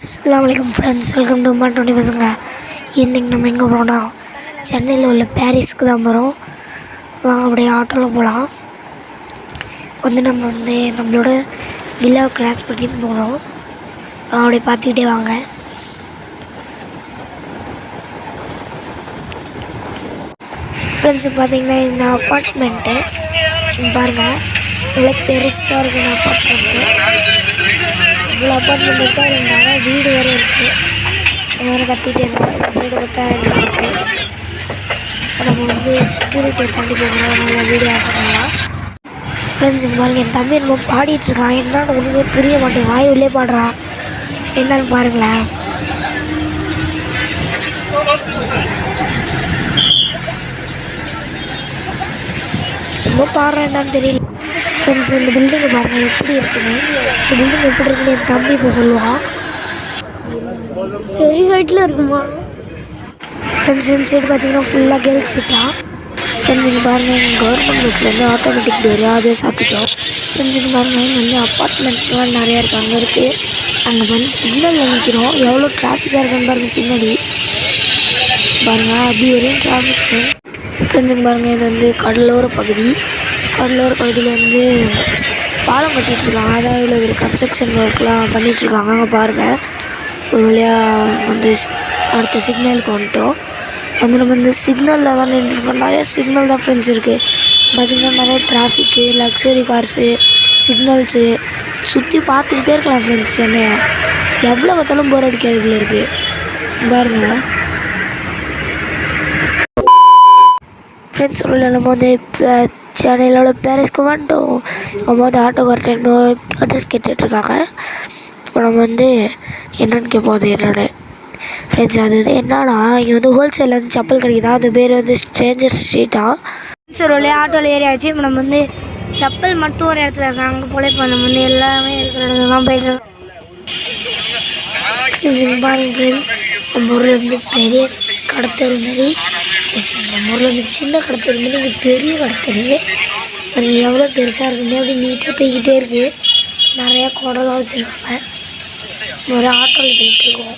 அஸ்லாம் வலைக்கம் friends welcome to மா டுவெண்ட்டி பசங்க இன்றைக்கி நம்ம எங்கே போகிறோம்னா சென்னையில் உள்ள பாரிஸ்க்கு தான் போகிறோம் வாங்க அப்படியே ஆட்டோவில் போகலாம் வந்து நம்ம வந்து நம்மளோட விழா கிராஸ் பண்ணி போகிறோம் அப்படியே பார்த்துக்கிட்டே வாங்க. ஃப்ரெண்ட்ஸ் பார்த்தீங்கன்னா இந்த அப்பார்ட்மெண்ட்டு பாருங்கள் இவ்வளோ பெருசாக இருக்கு அப்பார்ட்மெண்ட்டு இவ்வளோ அப்பார்ட்மெண்ட் இருக்கா இருந்தாங்க வீடு வேறு இருக்குது வேறு கத்திக்கிட்டே இருக்கோம் இந்த சைடு பார்த்தா இருக்குது நம்ம வந்து செக்யூரிட்டியை தாண்டி போகணும். நம்ம வீடியோ ஆஃப் பண்ணலாம். ஃப்ரெண்ட்ஸ் இங்கே பாருங்க என் தம்பி என்னமோ பாடிட்டு இருக்கான். என்னன்னு ஒன்றுமே புரிய மாட்டேன் வாய் உள்ளே பாடுறான். என்னன்னு பாருங்களேன். ரொம்ப பாடுறேன் என்னன்னு தெரியல. ஃப்ரெண்ட்ஸ் இந்த பில்டிங்கை பாருங்கள் எப்படி இருக்குன்னு. இந்த பில்டிங் எப்படி இருக்குன்னு என் தம்பி இப்போ சொல்லுவான் சரி ஹைட்டில் இருக்குமா? ஃப்ரெண்ட்ஸ் இந்த சைடு பார்த்தீங்கன்னா ஃபுல்லாக கேர்ள்ஸ் சீட்டா ஃப்ரெண்ட்ஸ் இங்கே பாருங்கள் எங்கள் கவர்மெண்ட் பஸ்லேருந்து ஆட்டோமேட்டிக் டோர் அதே சாத்திட்டோம். ஃப்ரெண்ட்ஸ் இங்கே பாருங்கள் வந்து அப்பார்ட்மெண்ட்லாம் நிறையா இருக்குது அங்கே இருக்குது அங்கே வந்து சிக்னலில் நிற்கிறோம் எவ்வளோ டிராஃபிக்காக இருக்குன்னு பாருங்கள் பின்னாடி. பாருங்கள் அப்படி வரையும் டிராஃபிக் ஃப்ரெண்ட்ஸ் இங்கே பாருங்கள் இது வந்து கடலோர பகுதி. கடலோர பகுதியில் வந்து பாலம் கட்டிகிட்ருக்காங்க அதான் இவ்வளோ ஒரு கன்ஸ்ட்ரக்ஷன் ஒர்க்லாம் பண்ணிகிட்ருக்காங்க அங்கே பாருங்கள் ஒரு வழியாக வந்து அடுத்த சிக்னலுக்கு வந்துட்டோம். வந்து நம்ம இந்த சிக்னலில் தான் நின்றுருக்கோம் நிறைய சிக்னல் தான் ஃப்ரெண்ட்ஸ் இருக்குது பார்த்திங்கன்னா நிறைய டிராஃபிக்கு லக்ஸுரி கார்ஸு சிக்னல்ஸு சுற்றி பார்த்துக்கிட்டே இருக்கலாம் ஃப்ரெண்ட்ஸ் சென்னையை எவ்வளோ பார்த்தாலும் போர் அடிக்காது இவ்வளோ இருக்குது பாருங்கள் ஃப்ரெண்ட்ஸ் ஒரு நம்ம வந்து இப்போ சென்னையில் உள்ள பேரிஸ்க்கு வந்துட்டோம். அவங்க வந்து ஆட்டோக்கார்ட்ட என்ன அட்ரஸ் கேட்டுட்ருக்காங்க. இப்போ நம்ம வந்து என்னன்னு கேட்போம் அது என்னோட ஃப்ரெண்ட்ஸ் அது வந்து என்னன்னா இங்கே வந்து ஹோல்சேலில் வந்து செப்பல் கிடைக்குதா அது பேர் வந்து ஸ்ட்ரேஞ்சர் ஸ்ட்ரீட்டா சரி ஒரு ஆட்டோவில் ஏறியாச்சு இப்போ நம்ம வந்து செப்பல் மட்டும் ஒரு இடத்துல இருக்காங்க. அங்கே போல இப்போ நம்ம வந்து எல்லாமே இருக்கிற இடத்துல தான் போயிட்டு பாருங்க நம்ம ஊரில் வந்து பெரிய கடத்தரு மாதிரி நம்ம ஊரில் வந்து சின்ன கடத்தரு மாதிரி இங்கே பெரிய கடத்தரு. அது எவ்வளோ பெருசாக இருக்குன்னு அப்படி நீட்டாக போய்கிட்டே இருக்குது நிறையா குடலாம் வச்சுருக்காங்க. ஒரு ஆட்டோவில் போயிட்டு இருக்கோம்.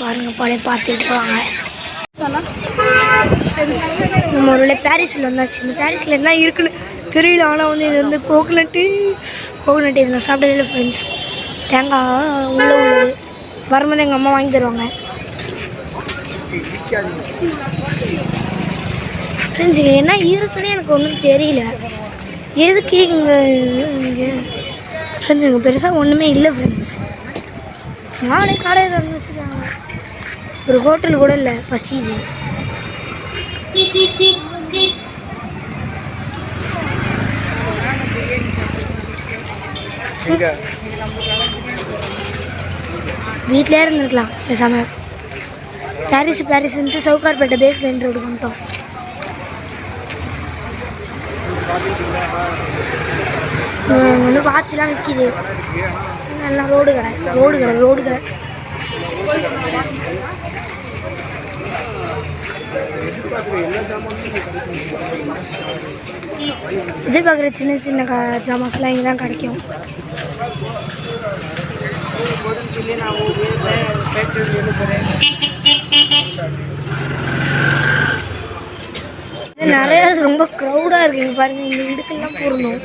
பாருங்க பழைய பார்த்துட்டு வாங்க. நம்ம ஒரு பாரிஸில் வந்தாச்சு. இந்த பாரிஸில் என்ன இருக்குன்னு தெரியல. ஆனால் வந்து இது வந்து கோகனட்டு கோகனட்டு இது நான் சாப்பிட்டதில்லை ஃப்ரெண்ட்ஸ் தேங்காய் உள்ளே உள்ளது. வரும்போது எங்கள் அம்மா வாங்கி தருவாங்க. ஃப்ரெண்ட்ஸ் இங்கே என்ன இருக்குன்னு எனக்கு ஒன்றும் தெரியல. எதுக்கு இங்கே இங்கே? ஃப்ரெண்ட்ஸ் இங்கே பெருசாக ஒன்றுமே இல்லை ஃப்ரெண்ட்ஸ் சும்மா அப்படியே கடை திறந்து வச்சுருக்காங்க. ஒரு ஹோட்டல் கூட இல்லை பசி இது. வீட்டிலே இருந்திருக்கலாம் பேசாம. பாரிஸ் பாரிஸ்ன்ட்டு பேஸ் பேஸ்மெண்ட் ரோடு கொண்டோம் இங்க வந்து வாட்ச்லாம் விற்கிது நல்லா ரோடு கடை ரோடு கடை ரோடு கடை. எதிர்பார்க்குற சின்ன சின்ன க ஜாமான்ஸ்லாம் இங்கே தான் கிடைக்கும். நிறைய ரொம்ப க்ரௌடாக இருக்குங்க பாருங்க இந்த இடுக்கெல்லாம் போடணும்.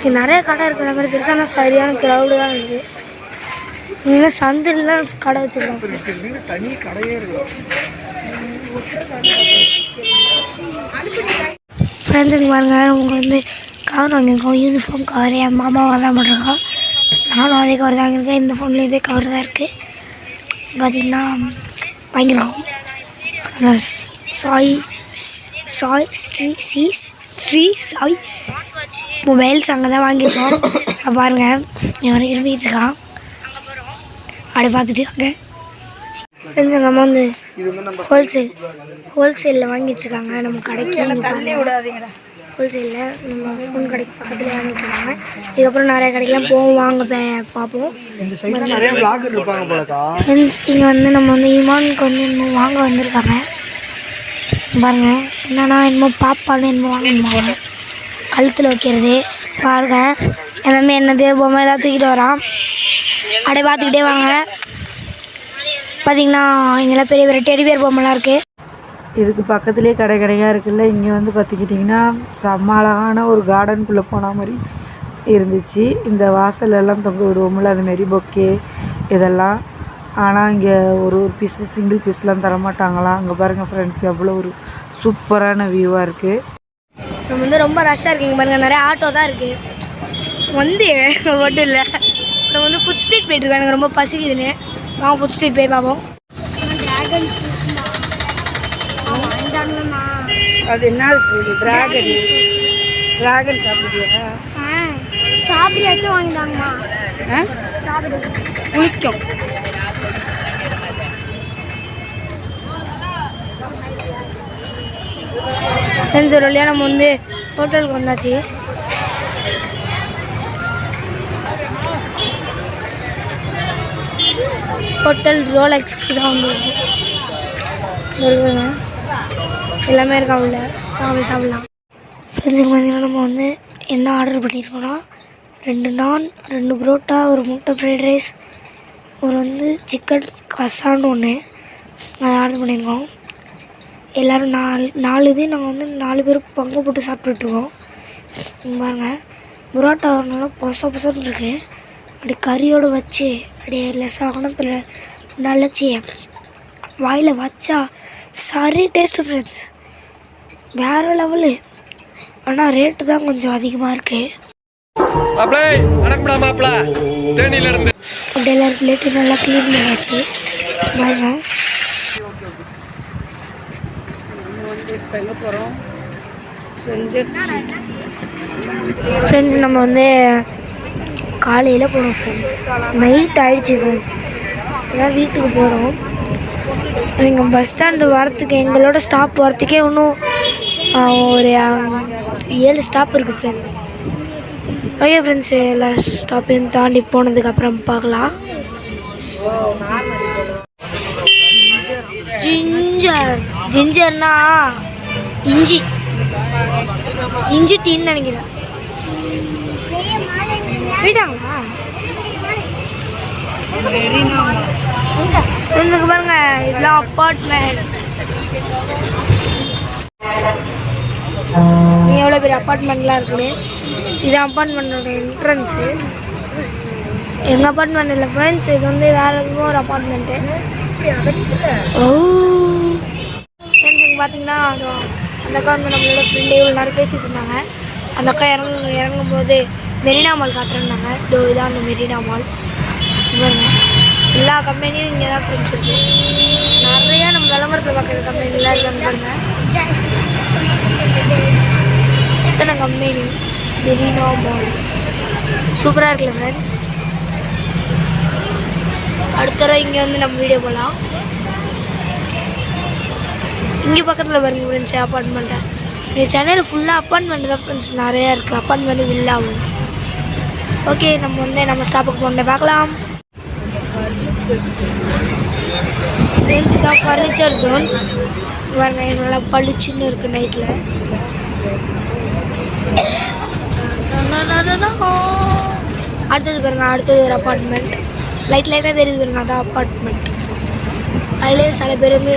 சரி நிறைய கடை இருக்கிற மாதிரி தெரியுது ஆனால் சரியான க்ரௌடு தான் இருக்குது இங்கே சந்திலாம் கடை வச்சுருக்கோம். தனி கடையே இருக்கு ஃப்ரெண்ட்ஸுங்க பாருங்க அவங்க வந்து கவர் வாங்கியிருக்கோம். யூனிஃபார்ம் கவர் என் மாமாவாக தான் பண்ணிருக்கோம் நானும் அதே கவர் தான் வாங்கியிருக்கேன். இந்த ஃபோன்லேயும் இதே கவர் தான் இருக்குது பார்த்திங்கன்னா வாங்கியிருக்கோம். அதான் ஸ்- சாய் ஸ்- சாய் ஸ்ரீ சி ஸ்ரீ சாய் மொபைல்ஸ் அங்கே தான் வாங்கியிருக்கோம். அப்ப பாருங்க. இவன் இருந்துகிட்டு இருக்கான் அப்படி பார்த்துட்டு இருக்காங்க ஃப்ரெண்ட்ஸ் வந்து இது வந்து நம்ம ஹோல்சேல் ஹோல்சேலில் வாங்கிட்டு இருக்காங்க நம்ம கடைக்கு ஹோல்சேலில் நம்ம ஃபோன் கடைக்கு பக்கத்தில் வாங்கிட்டு இருக்காங்க. இதுக்கப்புறம் நிறைய கடைக்கெலாம் போவோம் வாங்க பே- பார்ப்போம். ஃப்ரெண்ட்ஸ் இங்கே வந்து நம்ம வந்து இமானுக்கு வந்து என்னமோ வாங்க வந்திருக்காங்க. பாருங்க என்னன்னா என்னமோ பாப்பான்னு என்னமோ வாங்கணுமா கழுத்தில் வைக்கிறது பாருங்க. எல்லாமே என்னது பொம்மை எல்லாம் தூக்கிட்டு வரான். அப்படியே பார்த்துக்கிட்டே வாங்க. பார்த்தீங்கன்னா இங்கெல்லாம் பெரிய பெரிய டெடி பேர் பொம்மைலாம் இருக்குது இதுக்கு பக்கத்துலேயே கடை கடையாக இருக்குல்ல இங்கே வந்து பார்த்துக்கிட்டிங்கன்னா செம்ம அழகான ஒரு கார்டனுக்குள்ளே போன மாதிரி இருந்துச்சு. இந்த வாசல் எல்லாம் தொங்க விடுவோம்ல அதுமாரி பொக்கே இதெல்லாம். ஆனால் இங்கே ஒரு ஒரு பீஸு சிங்கிள் பீஸ்லாம் தரமாட்டாங்களாம் அங்கே பாருங்கள் ஃப்ரெண்ட்ஸ் எவ்வளோ ஒரு சூப்பரான வியூவாக இருக்குது நம்ம வந்து ரொம்ப ரஷ்ஷாக இருக்குங்க பாருங்க நிறைய ஆட்டோ தான் இருக்குது வந்து மட்டும் இல்லை. நம்ம வந்து ஃபுட் ஸ்ட்ரீட் போயிட்டுருக்கோம் எனக்கு ரொம்ப பசிக்குதுன்னு. வாங்க ஃபுட் ஸ்ட்ரீட் போய் பார்ப்போம். அது என்ன ட்ராகன் ட்ராகன் சாப்பிடுறியா? ஸ்ட்ராபெரியாச்சும் வாங்கிட்டாங்கம்மா குளிக்கும் ஃப்ரெண்ட்ஸ் ஒரு வழியாக நம்ம வந்து ஹோட்டலுக்கு வந்தாச்சு. ஹோட்டல் ரோலெக்ஸ்க்கு தான் இருக்குங்க எல்லாமே இருக்கா உள்ள? வாங்க சாப்பிட்லாம். ஃப்ரெண்ட்ஸுக்கு பார்த்தீங்கன்னா நம்ம வந்து என்ன ஆர்டர் பண்ணியிருக்கோன்னா ரெண்டு நான் ரெண்டு புரோட்டா ஒரு முட்டை ஃப்ரைட் ரைஸ் ஒரு வந்து சிக்கன் கசான்னு ஒன்று அதை ஆர்டர் பண்ணியிருக்கோம். எல்லோரும் நாலு நாலு இதையும் நாங்கள் வந்து நாலு பேருக்கு பங்கு போட்டு சாப்பிட்டுட்ருக்கோம் பாருங்கள் பாருங்க. புரோட்டா ஒரு பொச பொசன்னு இருக்குது அப்படி கறியோடு வச்சு அப்படியே லெஸ்ஸாகணத்தில் நலச்சி வாயில் வச்சா சரி டேஸ்ட்டு ஃப்ரெண்ட்ஸ் வேறு லெவலு ஆனால் ரேட்டு தான் கொஞ்சம் அதிகமாக இருக்குது அப்படி எல்லாரும் பிளேட்டு நல்லா க்ளீன் பண்ணியாச்சு. பாருங்க ஃப்ரெண்ட்ஸ் நம்ம வந்து காலையில் போனோம் ஃப்ரெண்ட்ஸ் நைட் ஆயிடுச்சு ஃப்ரெண்ட்ஸ் அதான் வீட்டுக்கு போகிறோம் நீங்கள் பஸ் ஸ்டாண்டு வரத்துக்கு எங்களோட ஸ்டாப் வரத்துக்கே இன்னும் ஒரு ஏழு ஸ்டாப் இருக்குது ஃப்ரெண்ட்ஸ் ஓகே ஃப்ரெண்ட்ஸ் எல்லா ஸ்டாப்பையும் தாண்டி போனதுக்கப்புறம் பார்க்கலாம். ஜிஞ்சர் ஜிஞ்சர்னா இஞ்சி. இஞ்சி டீன்னு நினைக்கிறேன். போயிட்டாங்களா ஃப்ரெண்ட்ஸுக்கு பாருங்க இதெல்லாம் அப்பார்ட்மெண்ட் இங்கே எவ்வளோ பெரிய அப்பார்ட்மெண்ட்லாம் இருக்குது இது அப்பார்ட்மெண்ட்டோட என்ட்ரன்ஸு எங்கள் அப்பார்ட்மெண்ட் இல்லை ஃப்ரெண்ட்ஸ் இது வந்து வேறு எதுவும் ஒரு அப்பார்ட்மெண்ட்டு ஓ. ஃப்ரெண்ட்ஸ் இங்கே பார்த்தீங்கன்னா அது அந்த அக்கா வந்து நம்மளோட ஃப்ரெண்டு இவ்வளோ நேரம் பேசிகிட்டு இருந்தாங்க. அந்த அக்கா இறங்கு இறங்கும் போது மெரினா மால் காட்டுறேன்னாங்க. இதோ இதான் அந்த மெரினா மால் எல்லா கம்பெனியும் இங்கே தான் ஃப்ரெண்ட்ஸ் இருக்குது நிறையா நம்ம விளம்பரத்தில் பார்க்குற கம்பெனிலாம் இருக்காங்க பாருங்க. சித்தனை கம்பெனி. மெரினோ மால் சூப்பராக இருக்குல்ல ஃப்ரெண்ட்ஸ் அடுத்த தடவை இங்கே வந்து நம்ம வீடியோ போடலாம் இங்கே பக்கத்தில் பாருங்க ஃப்ரெண்ட்ஸ் அப்பார்ட்மெண்ட்டை இங்கே சென்னையில் ஃபுல்லாக அப்பார்ட்மெண்ட் தான் ஃப்ரெண்ட்ஸ் நிறையா இருக்குது அப்பார்ட்மெண்ட் வில்லாவும் ஓகே நம்ம வந்து நம்ம ஸ்டாப்புக்கு போன பார்க்கலாம். ஃப்ரெண்ட்ஸ் இதான் ஃபர்னிச்சர் ஜோன்ஸ் பாருங்க நல்லா பளிச்சுன்னு இருக்குது நைட்டில் அடுத்தது பாருங்க அடுத்தது ஒரு அப்பார்ட்மெண்ட் லைட் லைட்டாக தெரியுது பாருங்க அதான் அப்பார்ட்மெண்ட் அதுலேயே சில பேர் வந்து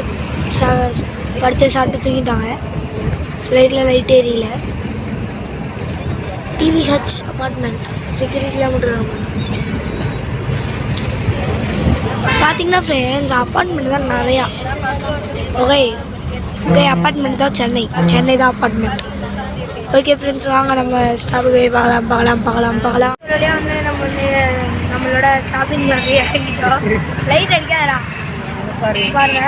சா படுத்து சாப்பிட்டு தூங்கிட்டாங்க. லைட்டில் லைட் எரியல டிவிஹெச் அப்பார்ட்மெண்ட் செக்யூரிட்டிலாம் மட்டும் பார்த்தீங்கன்னா ஃப்ரெண்ட்ஸ் அப்பார்ட்மெண்ட் தான் நிறையா. ஓகே ஓகே அப்பார்ட்மெண்ட் தான் சென்னை. சென்னை தான் அப்பார்ட்மெண்ட் ஓகே ஃப்ரெண்ட்ஸ் வாங்க நம்ம ஸ்டாப்புக்கு போய் பார்க்கலாம் பார்க்கலாம் பார்க்கலாம் பார்க்கலாம். வழியாக வந்து நம்ம வந்து நம்மளோட ஸ்டாப்பிங் இறங்கிட்டோம். லைட் அடிக்காதான் பாருங்க.